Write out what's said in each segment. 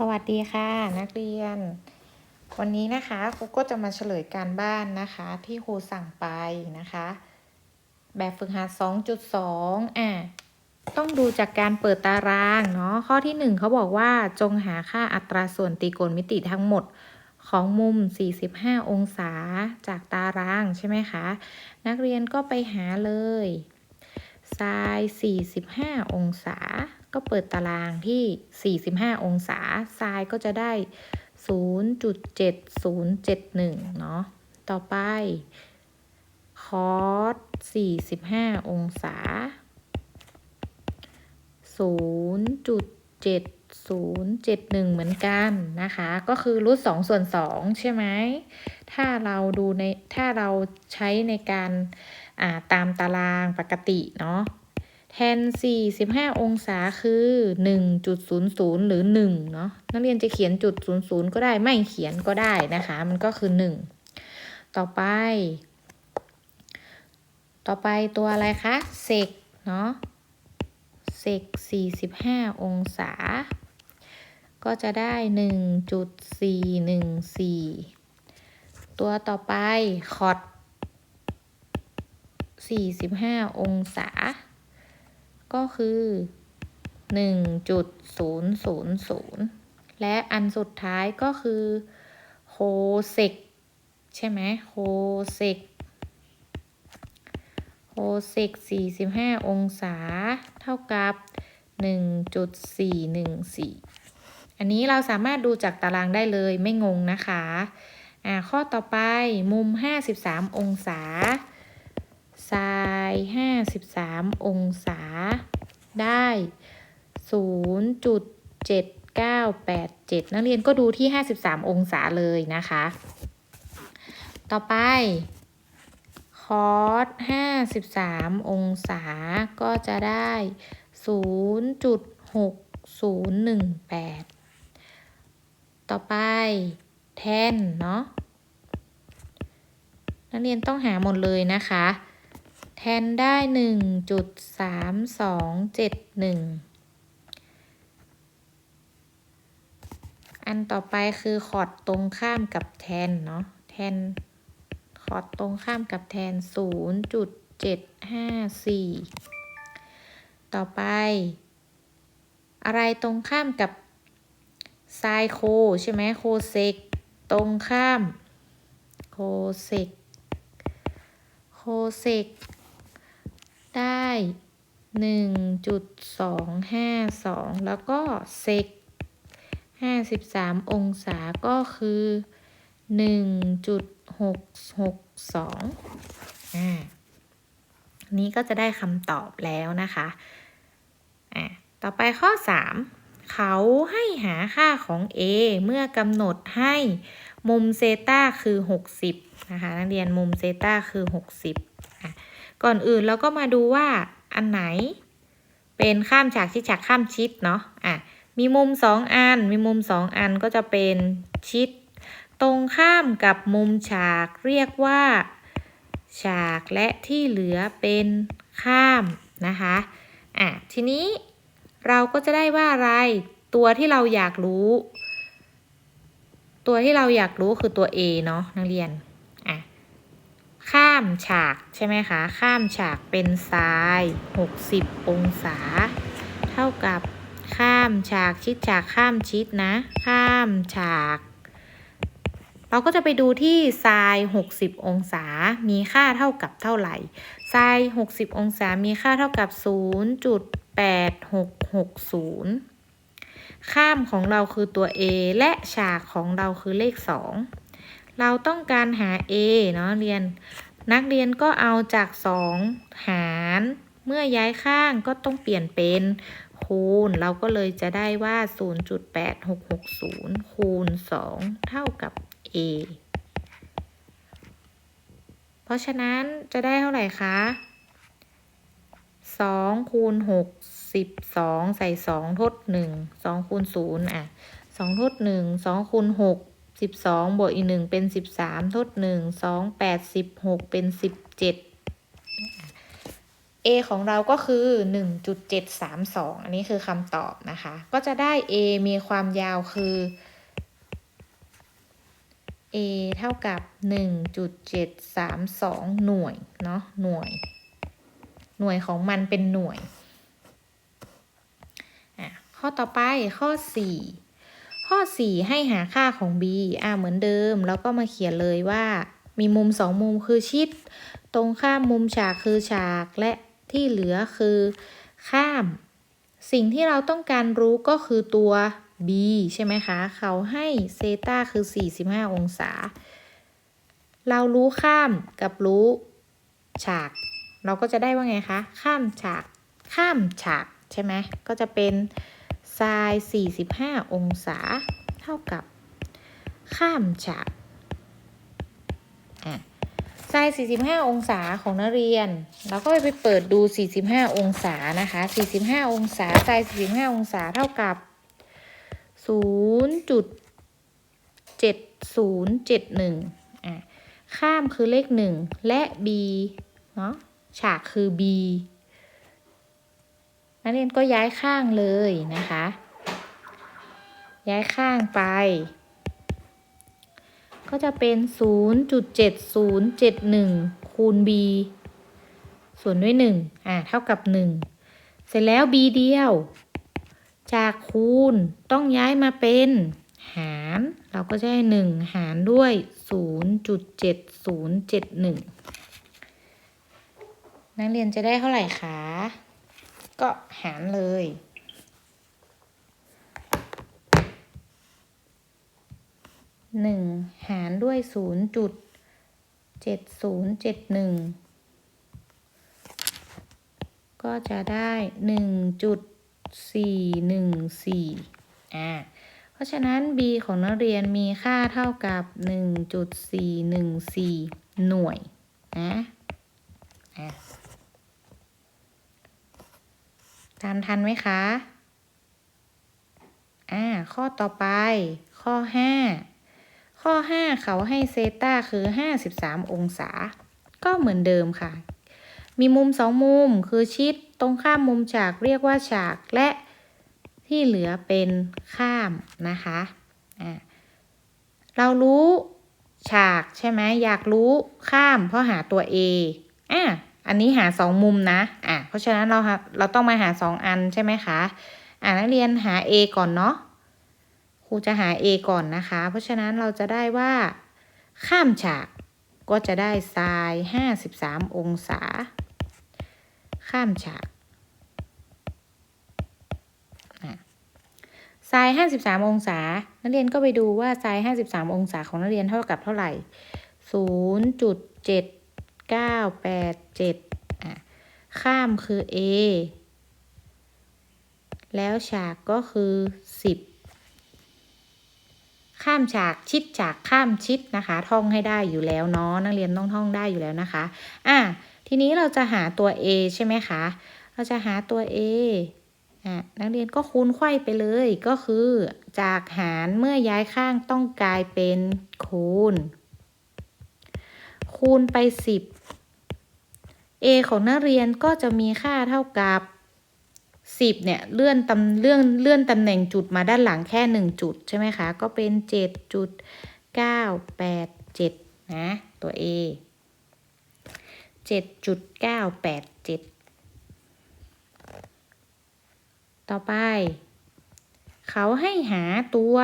สวัสดีค่ะนักเรียน วันนี้นะคะครูก็จะมาเฉลยการบ้านนะคะ ที่ครูสั่งไปนะคะ แบบฝึกหัด 2.2อะต้องดูจากการเปิดตารางเนาะข้อที่ 1เขาบอกว่าจงหาค่าอัตราส่วนตรีโกณมิติทั้งหมดของมุม 45 องศาจากตารางใช่ไหมคะ นักเรียนก็ไปหาเลยไซน์45 องศา ก็เปิดตารางที่ 45 องศาไซน์ก็จะได้ 0.7071 เนาะ ต่อไป คอส45 องศา 0.7071 เหมือนกันนะคะ ก็คือรูท2ส่วน 2 ใช่ไหม ถ้าเราดูใน ถ้าเราใช้ในการตามตารางปกติเนาะ แทน 45 องศาคือ 1.00 หรือ 1 เนาะนักเรียนจะเขียนจุด00 ก็ได้ไม่เขียนก็ได้นะคะ มันก็คือ 1 ต่อไป ต่อไปตัวอะไรคะเซกเนาะเซก45 องศา ก็จะได้ 1.414 ตัวต่อไปคอด45 องศา ก็คือ 1.000 และอันสุดท้ายก็คือโคเซกใช่ไหมโคเซกโคเซก45 องศา เท่ากับ 1.414 อันนี้เราสามารถดูจากตารางได้เลยไม่งงนะคะอ่าข้อต่อไปมุม 53 องศาไซห้าสิบสามองศา ได้ศูนย์จุดเจ็ดเก้าแปดเจ็ดนักเรียนก็ดูที่ห้าสิบสามองศาเลยนะคะ ต่อไป คอสห้าสิบสามองศาก็จะได้ศูนย์จุดหกศูนย์หนึ่งแปดต่อไป แทนเนาะนักเรียนต้องหาหมดเลยนะคะ แทนได้หนึ่งจุดสามสองเจ็ดหนึ่งอันต่อไปคือคอร์ดตรงข้ามกับแทนเนาะแทนคอร์ดตรงข้ามกับแทนศูนย์จุดเจ็ดห้าสี่ต่อไป อะไรตรงข้ามกับไซโคใช่ไหมโคเซกตรงข้ามโคเซกโคเซก ได้หนึ่งจุดสองห้าสองแล้วก็เซกห้าสิบสามองศาก็คือหนึ่งจุดหกหกสองอ่านี้ก็จะได้คำตอบแล้วนะคะอ่าต่อไปข้อสามเขาให้หาค่าของ a เมื่อกำหนดให้มุมเซตาคือ 60 นะคะ นักเรียนมุมเซตาคือ 60 ก่อนอื่นเราก็มาดูว่าอันไหน เป็นข้ามฉากชิดฉากข้ามชิดเนาะอะมีมุมสองอัน มีมุมสองอันก็จะเป็นชิด ตรงข้ามกับมุมฉากเรียกว่า ฉากและที่เหลือเป็นข้ามนะคะอะทีนี้เราก็จะได้ว่าอะไร ตัวที่เราอยากรู้ ตัวที่เราอยากรู้คือตัว A เนาะนักเรียน ข้ามฉากใช่ไหมคะ ข้ามฉากเป็นซ้าย 60 องศา เท่ากับข้ามฉากชิดฉากข้ามชิดนะ ข้ามฉาก เราก็จะไปดูที่ทราย 60 องศา มีค่าเท่ากับเท่าไหร่ทราย 60 องศา มีค่าเท่ากับ 0.8660 ข้ามของเราคือตัว A และฉากของเราคือเลข 2 เราต้องการหา a เนาะเรียน นักเรียนก็เอาจาก 2 หาร เมื่อย้ายข้างก็ต้องเปลี่ยนเป็นคูณ เราก็เลยจะได้ว่า 0.8660 คูณ 2 เท่ากับ a เพราะฉะนั้นจะได้เท่าไหร่คะ2คูณ6 12ใส่2ทด1 2คูณ0อะ2ทด1 2คูณ6 สิบสองบวกอีกหนึ่งเป็นสิบสามทดหนึ่งสองแปดสิบหกเป็นสิบเจ็ด a ของเราก็คือ 1.732 อันนี้คือคำตอบนะคะ ก็จะได้ a มีความยาวคือ a เท่ากับ 1.732 หน่วย เนาะหน่วย หน่วยของมันเป็นหน่วยอะข้อต่อไปข้อ 4 ข้อ 4 ให้หาค่าของ b อะเหมือนเดิม แล้วก็มาเขียนเลยว่า มีมุมสองมุมคือชิด ตรงข้ามมุมฉากคือฉาก และที่เหลือคือข้าม สิ่งที่เราต้องการรู้ก็คือตัว b ใช่ไหมคะ เขาให้เซตาคือ 45 องศา เรารู้ข้ามกับรู้ฉาก เราก็จะได้ว่าไงคะ ข้ามฉาก ข้ามฉากใช่ไหม ก็จะเป็น ไซน์45 องศา เท่ากับ ข้ามฉากไซน์45 องศาของนักเรียน เราก็ไปเปิดดู 45 องศานะคะ 45 องศาไซน์45 องศาเท่ากับ 0.7071อะข้ามคือเลข 1 และ b เนาะฉากคือ b นักเรียนก็ย้ายข้างเลยนะคะ ย้ายข้างไป ก็จะเป็น 0.7071 คูณ b ส่วนด้วย 1 อ่า เท่ากับ 1 เสร็จแล้ว b เดียว จากคูณต้องย้ายมาเป็น หาร เราก็จะได้ 1 หารด้วย 0.7071 นักเรียนจะได้เท่าไหร่คะ ก็หารเลย หนึ่งหารด้วยศูนย์จุดเจ็ดศูนย์เจ็ดหนึ่งก็จะได้หนึ่งจุดสี่หนึ่งสี่อ่าเพราะฉะนั้น b ของนักเรียนมีค่าเท่ากับหนึ่งจุดสี่หนึ่งสี่หน่วยนะอะ ตามทันไหมคะ อ่า ข้อต่อไป ข้อห้า ข้อ5เขาให้เซต้าคือ53องศา ก็เหมือนเดิมค่ะ มีมุมสองมุมคือชิดตรงข้ามมุมฉากเรียกว่าฉากและที่เหลือเป็นข้ามนะคะ อ่า เรารู้ฉากใช่ไหมอยากรู้ข้ามเพราะหาตัว A อะ อันนี้หาสองมุมนะอะเพราะฉะนั้นเราเราต้องมาหาสองอันใช่ไหมคะอ่านักเรียนหา A ก่อนเนาะครูจะหา a ก่อนนะคะ เพราะฉะนั้นเราจะได้ว่า ข้ามฉากก็จะได้ไซน์53 องศา ข้ามฉากไซน์53 องศา นักเรียนก็ไปดูว่าไซน์53 องศาของนักเรียนเท่ากับเท่าไหร่ 9 8 7อะข้ามคือ a แล้วฉากก็คือ 10 ข้ามฉากชิดฉากข้ามชิดนะคะ ท่องให้ได้อยู่แล้วเนาะนักเรียนต้องท่องได้อยู่แล้วนะคะอะทีนี้เราจะหาตัว a ใช่ไหมคะ เราจะหาตัว a อะนักเรียนก็คูณไขว้ไปเลยก็คือ จากหารเมื่อย้ายข้างต้องกลายเป็นคูณ คูณไป 10 a ของนักเรียนก็จะมีค่าเท่ากับสิบเนี่ยเลื่อนตำเลื่อนเลื่อนตำแหน่งจุดมาด้านหลังแค่หนึ่งจุดใช่ไหมคะ ก็เป็นเจ็ดจุดเก้าแปดเจ็ดนะ ตัว A เจ็ดจุดเก้าแปดเจ็ดต่อไป เขาให้หาตัว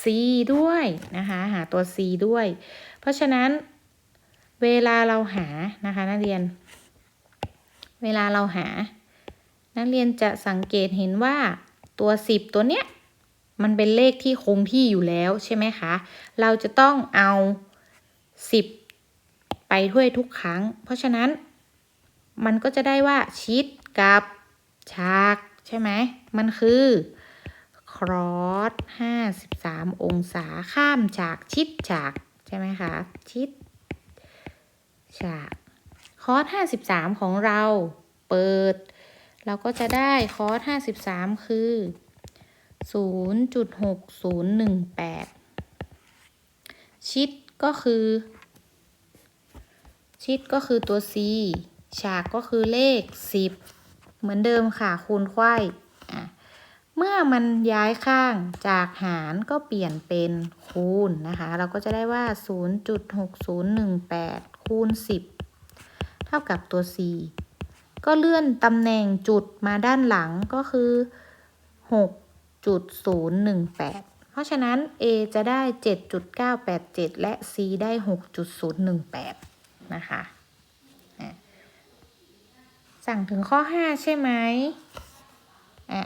C ด้วยนะคะ หาตัว C ด้วย เพราะฉะนั้น เวลาเราหานะคะนักเรียน เวลาเราหา นักเรียนจะสังเกตเห็นว่าตัวสิบตัวเนี้ยมันเป็นเลขที่คงที่อยู่แล้วใช่ไหมคะ เราจะต้องเอาสิบไปด้วยทุกครั้ง เพราะฉะนั้นมันก็จะได้ว่าชิดกับฉากใช่ไหม มันคือครอสห้าสิบสามองศาข้ามฉากชิดฉากใช่ไหมคะ ชิด ฉากคอสห้าสิบสามของเราเปิด เราก็จะได้คอส53คือ0.6018ชิดก็คือ ชิดก็คือตัว c ฉากก็คือเลข10เหมือนเดิมค่ะคูณไขว้อ่เมื่อมันย้ายข้างจากหารก็เปลี่ยนเป็นคูณนะคะ เราก็จะได้ว่า 0.6018 คูณ 10 เท่ากับตัว4ก็เลื่อนตำแหน่งจุดมาด้านหลังก็คือ 6.018 เพราะฉะนั้น A จะได้ 7.987 และ C ได้ 6.018 นะคะอะสั่งถึงข้อ 5 ใช่ไหมอะ